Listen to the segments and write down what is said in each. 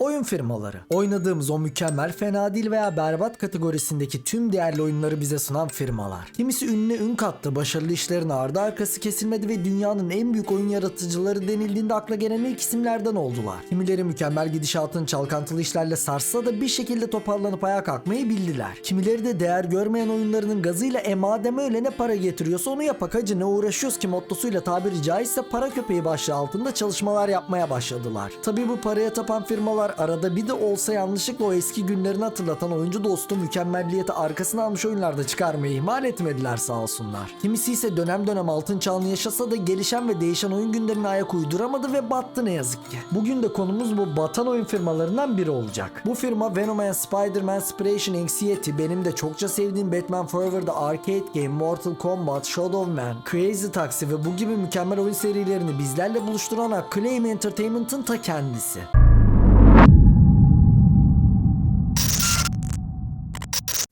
Oyun firmaları. Oynadığımız o mükemmel, fena değil veya berbat kategorisindeki tüm değerli oyunları bize sunan firmalar. Kimisi ününe ün kattı, başarılı işlerin ardı arkası kesilmedi ve dünyanın en büyük oyun yaratıcıları denildiğinde akla gelen ilk isimlerden oldular. Kimileri mükemmel gidişatın çalkantılı işlerle sarsa da bir şekilde toparlanıp ayağa kalkmayı bildiler. Kimileri de değer görmeyen oyunlarının gazıyla e madem öyle ne para getiriyorsa onu yapak hacı ne uğraşıyoruz ki mottosuyla tabiri caizse para köpeği başlığı altında çalışmalar yapmaya başladılar. Tabi bu paraya tapan firmalar arada bir de olsa yanlışlıkla o eski günlerini hatırlatan oyuncu dostu mükemmelliyeti arkasına almış oyunlarda çıkarmayı ihmal etmediler sağ olsunlar. Kimisi ise dönem dönem altın çağını yaşasa da gelişen ve değişen oyun günlerine ayak uyduramadı ve battı ne yazık ki. Bugün de konumuz bu batan oyun firmalarından biri olacak. Bu firma Venom and Spider-Man Separation Anxiety benim de çokça sevdiğim Batman Forever'da Arcade Game, Mortal Kombat, Shadow Man, Crazy Taxi ve bu gibi mükemmel oyun serilerini bizlerle buluşturan Acclaim Entertainment'ın ta kendisi.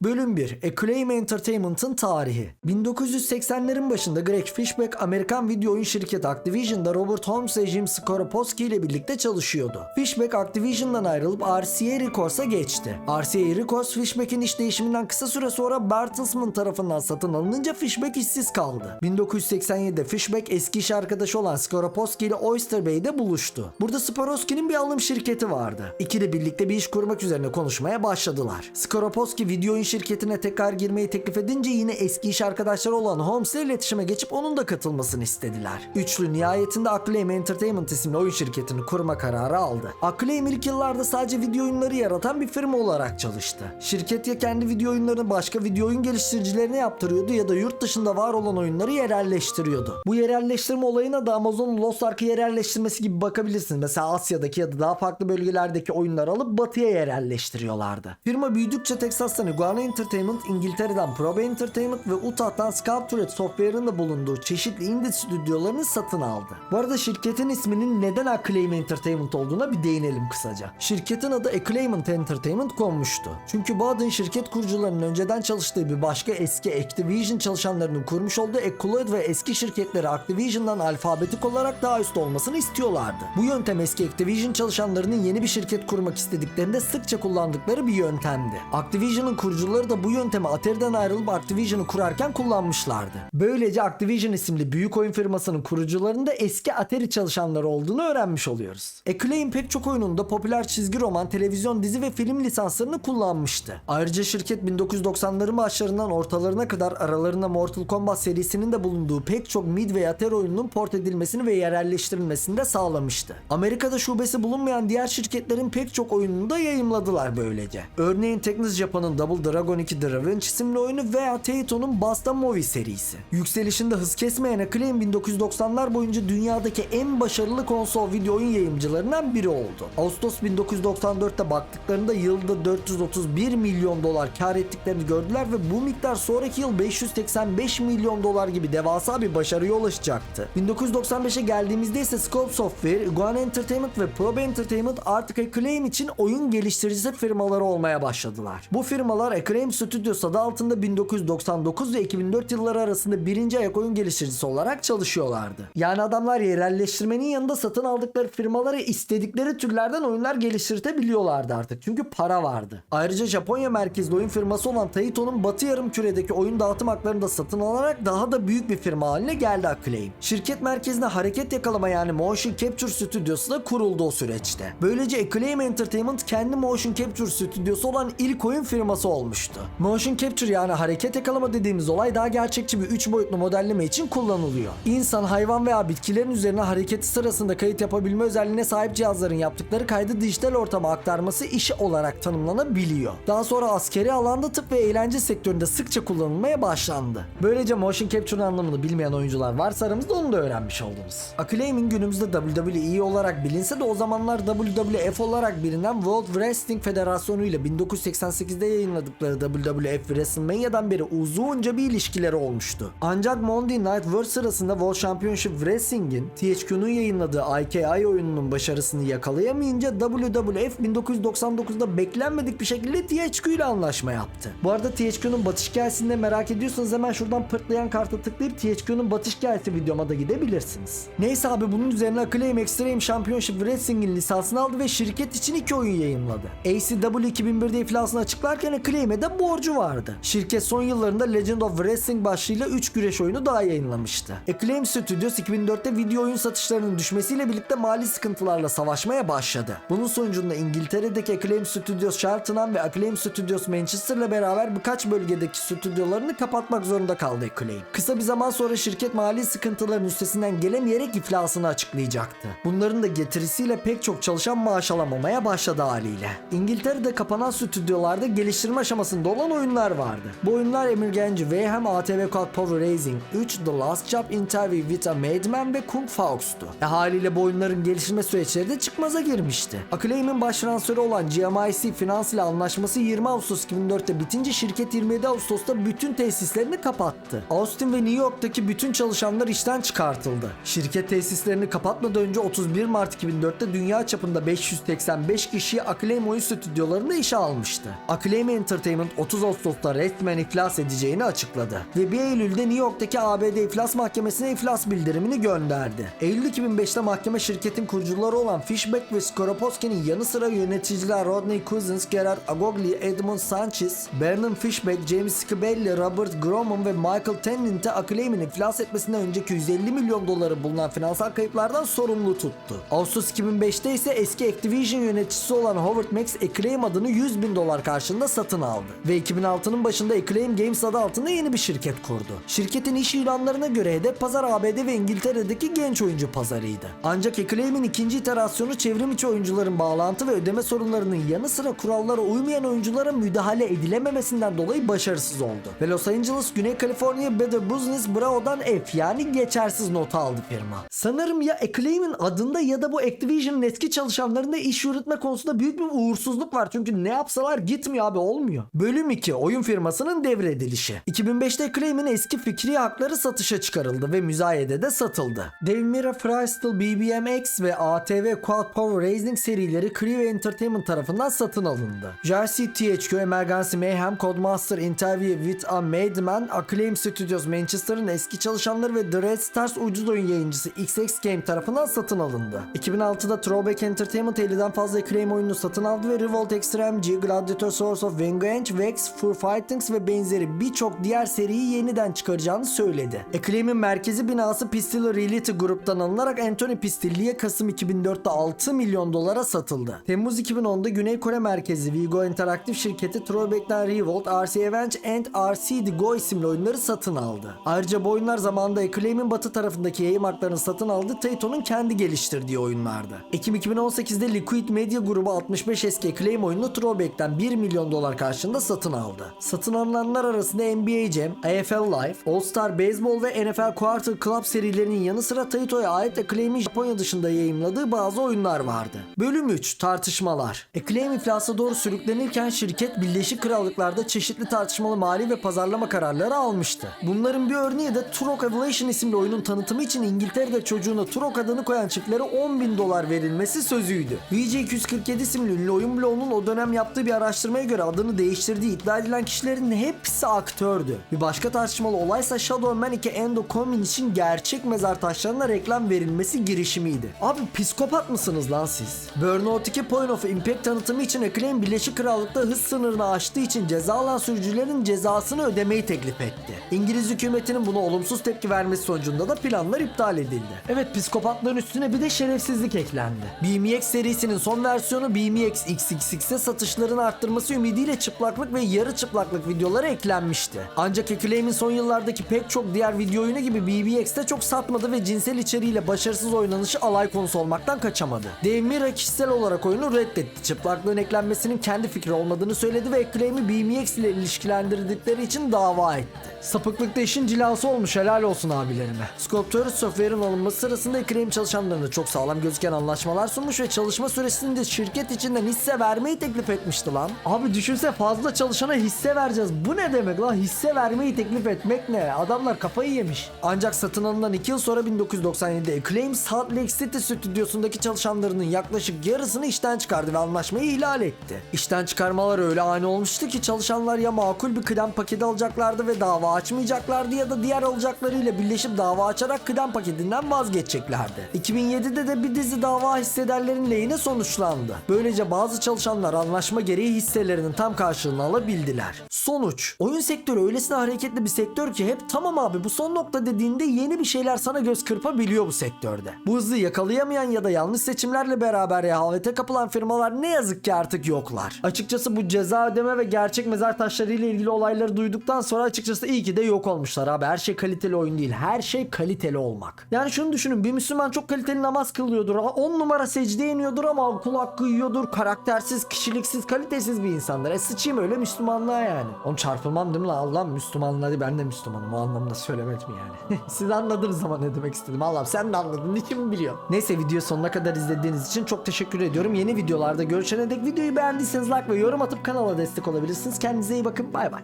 Bölüm 1. Acclaim Entertainment'ın tarihi. 1980'lerin başında Greg Fishback Amerikan video oyun şirketi Activision'da Robert Holmes ve Jim Skorupski ile birlikte çalışıyordu. Fishback Activision'dan ayrılıp RCA Records'a geçti. RCA Records Fishback'in iş değişiminden kısa süre sonra Bertelsmann tarafından satın alınınca Fishback işsiz kaldı. 1987'de Fishback eski iş arkadaşı olan Skorupski ile Oyster Bay'de buluştu. Burada Skorupski'nin bir alım şirketi vardı. İkili birlikte bir iş kurmak üzerine konuşmaya başladılar. Skorupski video oyun şirketine tekrar girmeyi teklif edince yine eski iş arkadaşları olan Holmes ile iletişime geçip onun da katılmasını istediler. Üçlü nihayetinde Acclaim Entertainment isimli oyun şirketini kurma kararı aldı. Acclaim ilk yıllarda sadece video oyunları yaratan bir firma olarak çalıştı. Şirket ya kendi video oyunlarını başka video oyun geliştiricilerine yaptırıyordu ya da yurt dışında var olan oyunları yerelleştiriyordu. Bu yerelleştirme olayına da Amazon'un Lost Ark'ı yerelleştirmesi gibi bakabilirsiniz. Mesela Asya'daki ya da daha farklı bölgelerdeki oyunları alıp batıya yerelleştiriyorlardı. Firma büyüdükçe Texas'tan Iguana Entertainment, İngiltere'den Probe Entertainment ve Utah'tan Sculptured Software'ın da bulunduğu çeşitli indie stüdyolarını satın aldı. Bu arada şirketin isminin neden Acclaim Entertainment olduğuna bir değinelim kısaca. Şirketin adı Acclaimant Entertainment konmuştu. Çünkü bu adın şirket kurucularının önceden çalıştığı bir başka eski Activision çalışanlarının kurmuş olduğu Ecoloid ve eski şirketleri Activision'dan alfabetik olarak daha üst olmasını istiyorlardı. Bu yöntem eski Activision çalışanlarının yeni bir şirket kurmak istediklerinde sıkça kullandıkları bir yöntemdi. Activision'ın kurucuları da bu yöntemi Atari'den ayrılıp Activision'ı kurarken kullanmışlardı. Böylece Activision isimli büyük oyun firmasının kurucularının da eski Atari çalışanları olduğunu öğrenmiş oluyoruz. Acclaim pek çok oyununda popüler çizgi roman, televizyon, dizi ve film lisanslarını kullanmıştı. Ayrıca şirket 1990'ların başlarından ortalarına kadar aralarında Mortal Kombat serisinin de bulunduğu pek çok mid ve Atari oyununun port edilmesini ve yerelleştirilmesini de sağlamıştı. Amerika'da şubesi bulunmayan diğer şirketlerin pek çok oyununu da yayımladılar böylece. Örneğin Technos Japan'ın Double Dragon 2 The Revenge isimli oyunu veya Taito'nun Basta Movie serisi. Yükselişinde hız kesmeyen Acclaim 1990'lar boyunca dünyadaki en başarılı konsol video oyun yayımcılarından biri oldu. Ağustos 1994'te baktıklarında yılda 431 milyon dolar kar ettiklerini gördüler ve bu miktar sonraki yıl 585 milyon dolar gibi devasa bir başarıya ulaşacaktı. 1995'e geldiğimizde ise Scope Software, Iguana Entertainment ve Probe Entertainment artık Acclaim için oyun geliştiricisi firmaları olmaya başladılar. Bu firmalar Acclaim Studios adı altında 1999 ve 2004 yılları arasında birinci ayak oyun geliştiricisi olarak çalışıyorlardı. Yani adamlar yerelleştirmenin yanında satın aldıkları firmalara istedikleri türlerden oyunlar geliştirtebiliyorlardı artık. Çünkü para vardı. Ayrıca Japonya merkezli oyun firması olan Taito'nun batı yarım küredeki oyun dağıtım haklarını da satın alarak daha da büyük bir firma haline geldi Acclaim. Şirket merkezine hareket yakalama yani Motion Capture Stüdyosu da kuruldu o süreçte. Böylece Acclaim Entertainment kendi Motion Capture Stüdyosu olan ilk oyun firması olmuştu. Motion Capture yani hareket yakalama dediğimiz olay daha gerçekçi bir 3 boyutlu modelleme için kullanılıyor. İnsan, hayvan veya bitkilerin üzerine hareketi sırasında kayıt yapabilme özelliğine sahip cihazların yaptıkları kaydı dijital ortama aktarması işi olarak tanımlanabiliyor. Daha sonra askeri alanda tıp ve eğlence sektöründe sıkça kullanılmaya başlandı. Böylece motion capture anlamını bilmeyen oyuncular varsa aramızda onu da öğrenmiş oldunuz. Acclaim'in günümüzde WWE olarak bilinse de o zamanlar WWF olarak bilinen World Wrestling Federasyonu ile 1988'de yayınladıkları oldukları WWF WrestleMania'dan beri uzunca bir ilişkileri olmuştu. Ancak Monday Night War sırasında World Championship Wrestling'in THQ'nun yayınladığı IKI oyununun başarısını yakalayamayınca WWF 1999'da beklenmedik bir şekilde THQ ile anlaşma yaptı. Bu arada THQ'nun batış hikayesini merak ediyorsanız hemen şuradan pırtlayan karta tıklayıp THQ'nun batış hikayesi videoma da gidebilirsiniz. Neyse abi bunun üzerine Acclaim Extreme Championship Wrestling'in lisansını aldı ve şirket için iki oyun yayınladı. ACW 2001'de iflasını açıklarken Acclaim'e de borcu vardı. Şirket son yıllarında Legend of Wrestling başlığıyla 3 güreş oyunu daha yayınlamıştı. Acclaim Studios 2004'te video oyun satışlarının düşmesiyle birlikte mali sıkıntılarla savaşmaya başladı. Bunun sonucunda İngiltere'deki Acclaim Studios Cheltenham ve Acclaim Studios Manchester'la beraber birkaç bölgedeki stüdyolarını kapatmak zorunda kaldı Acclaim. Kısa bir zaman sonra şirket mali sıkıntıların üstesinden gelemeyerek iflasını açıklayacaktı. Bunların da getirisiyle pek çok çalışan maaş alamamaya başladı haliyle. İngiltere'de kapanan stüdyolarda geliştirme aşamasında olan oyunlar vardı. Bu oyunlar Emergenci Mayhem, ATV Quad Power Racing 3, The Last Job, Interview with a Madman ve Kung Faust'tu. E haliyle bu oyunların geliştirme süreçleri de çıkmaza girmişti. Acclaim'in başlansörü olan GMIC Finans ile anlaşması 20 Ağustos 2004'te bitince şirket 27 Ağustos'ta bütün tesislerini kapattı. Austin ve New York'taki bütün çalışanlar işten çıkartıldı. Şirket tesislerini kapatmadan önce 31 Mart 2004'te dünya çapında 585 kişiyi Acclaim oyun stüdyolarında işe almıştı. Acclaim Entertainment 30 Ağustos'ta resmen iflas edeceğini açıkladı. Ve 1 Eylül'de New York'taki ABD İflas Mahkemesi'ne iflas bildirimini gönderdi. Eylül 2005'te mahkeme şirketin kurucuları olan Fishback ve Skoroposki'nin yanı sıra yöneticiler Rodney Cousins, Gerard Agogli, Edmund Sanchez, Vernon Fishback, James Scibelli, Robert Grumman ve Michael Tennant'ı Acclaim'in iflas etmesinden önceki 150 milyon doları bulunan finansal kayıplardan sorumlu tuttu. Ağustos 2005'te ise eski Activision yöneticisi olan Howard Max Acclaim adını 100 bin dolar karşılığında satın aldı. Ve 2006'nın başında Acclaim Games adı altında yeni bir şirket kurdu. Şirketin iş ilanlarına göre hedef pazar ABD ve İngiltere'deki genç oyuncu pazarıydı. Ancak Acclaim'in ikinci iterasyonu çevrim içi oyuncuların bağlantı ve ödeme sorunlarının yanı sıra kurallara uymayan oyunculara müdahale edilememesinden dolayı başarısız oldu. Ve Los Angeles, Güney Kaliforniya Better Business Bureau'dan F yani geçersiz not aldı firma. Sanırım ya Acclaim'in adında ya da bu Activision'ın eski çalışanlarında iş yürütme konusunda büyük bir uğursuzluk var. Çünkü ne yapsalar gitmiyor abi olmuyor. Bölüm 2 oyun firmasının devredilişi. 2005'te Acclaim'in eski fikri hakları satışa çıkarıldı ve müzayedede satıldı. Devmira Freestyle BBMX ve ATV Quad Power Racing serileri Crew Entertainment tarafından satın alındı. Jersey THQ, Emergency Mayhem, Codemaster Interview with a Madman, Acclaim Studios Manchester'ın eski çalışanları ve The Red Stars ucuz oyun yayıncısı XX Game tarafından satın alındı. 2006'da Throwback Entertainment 50'den fazla Acclaim oyununu satın aldı ve Revolt Extreme G, Gladiator Source of Vengeance, Vex, Fur Fightings ve benzeri birçok diğer seriyi yeniden çıkaracağını söyledi. Acclaim'in merkezi binası Pistillo Realty Group'tan alınarak Anthony Pistilli'ye Kasım 2004'te 6 milyon dolara satıldı. Temmuz 2010'da Güney Kore merkezi Vigo Interaktif şirketi Throwback'ten Revolt, RC Avenge and RC The Go isimli oyunları satın aldı. Ayrıca bu oyunlar zamanında Acclaim'in batı tarafındaki yayın haklarını satın aldığı Taito'nun kendi geliştirdiği oyunlardı. Ekim 2018'de Liquid Media grubu 65 eski Acclaim oyununu Throwback'ten 1 milyon dolar karşılığında satın aldı. Satın alınanlar arasında NBA Jam, AFL Live, All Star Baseball ve NFL Quarter Club serilerinin yanı sıra Taito'ya ait Acclaim'in Japonya dışında yayımladığı bazı oyunlar vardı. Bölüm 3 Tartışmalar Acclaim iflasa doğru sürüklenirken şirket Birleşik Krallıklar'da çeşitli tartışmalı mali ve pazarlama kararları almıştı. Bunların bir örneği de Turok Evolution isimli oyunun tanıtımı için İngiltere'de çocuğuna Turok adını koyan çiftlere 10 bin dolar verilmesi sözüydü. VJ247 isimli ünlü oyun bloğunun o dönem yaptığı bir araştırmaya göre adını değiştirdiği iddia edilen kişilerin hepsi aktördü. Bir başka tartışmalı olaysa Shadow Man 2 Endo Comin için gerçek mezar taşlarına reklam verilmesi girişimiydi. Abi psikopat mısınız lan siz? Burnout 2 Point of Impact tanıtımı için Acclaim Birleşik Krallık'ta hız sınırını aştığı için ceza alan sürücülerin cezasını ödemeyi teklif etti. İngiliz hükümetinin buna olumsuz tepki vermesi sonucunda da planlar iptal edildi. Evet psikopatlığın üstüne bir de şerefsizlik eklendi. BMX serisinin son versiyonu BMX XXX'e satışlarını arttırması ümidiyle çıplaklık ve yarı çıplaklık videoları eklenmişti. Ancak Acclaim'in son yıllardaki pek çok diğer video oyunu gibi BBX'te çok satmadı ve cinsel içeriğiyle başarısız oynanışı alay konusu olmaktan kaçamadı. Dave Mirra kişisel olarak oyunu reddetti. Çıplaklığın eklenmesinin kendi fikri olmadığını söyledi ve Acclaim'i BMX ile ilişkilendirdikleri için dava etti. Sapıklıkta işin cilası olmuş helal olsun abilerime. Sculptors Software'ın alınması sırasında Acclaim çalışanlarına çok sağlam gözüken anlaşmalar sunmuş ve çalışma süresinde şirket içinden hisse vermeyi teklif etmişti lan. Abi düşünse fazla fazla çalışana hisse vereceğiz. Bu ne demek lan? Hisse vermeyi teklif etmek ne? Adamlar kafayı yemiş. Ancak satın alınan 2 yıl sonra 1997'de Acclaim Salt Lake City stüdyosundaki çalışanlarının yaklaşık yarısını işten çıkardı ve anlaşmayı ihlal etti. İşten çıkarmalar öyle ani olmuştu ki çalışanlar ya makul bir kıdem paketi alacaklardı ve dava açmayacaklardı ya da diğer alacaklarıyla birleşip dava açarak kıdem paketinden vazgeçeceklerdi. 2007'de de bir dizi dava hissederlerin lehine sonuçlandı. Böylece bazı çalışanlar anlaşma gereği hisselerinin tam karşılığını alabildiler. Sonuç. Oyun sektörü öylesine hareketli bir sektör ki hep tamam abi bu son nokta dediğinde yeni bir şeyler sana göz kırpabiliyor bu sektörde. Bu hızı yakalayamayan ya da yanlış seçimlerle beraber rehavete kapılan firmalar ne yazık ki artık yoklar. Açıkçası bu ceza ödeme ve gerçek mezar taşları ile ilgili olayları duyduktan sonra açıkçası iyi ki de yok olmuşlar abi. Her şey kaliteli oyun değil. Her şey kaliteli olmak. Yani şunu düşünün bir Müslüman çok kaliteli namaz kılıyordur. 10 numara secde iniyordur ama kul hakkı yiyordur. Karaktersiz, kişiliksiz, kalitesiz bir insandır. E sıçayım öyle Müslümanlığa yani. Oğlum çarpılmam değil mi lan? Allah'ım Müslümanlığa değil ben de Müslümanım. O anlamda söylemedim yani. Siz anladınız ama ne demek istedim. Allah'ım sen de anladın. Kim biliyor. Neyse video sonuna kadar izlediğiniz için çok teşekkür ediyorum. Yeni videolarda görüşene dek videoyu beğendiyseniz like ve yorum atıp kanala destek olabilirsiniz. Kendinize iyi bakın. Bay bay.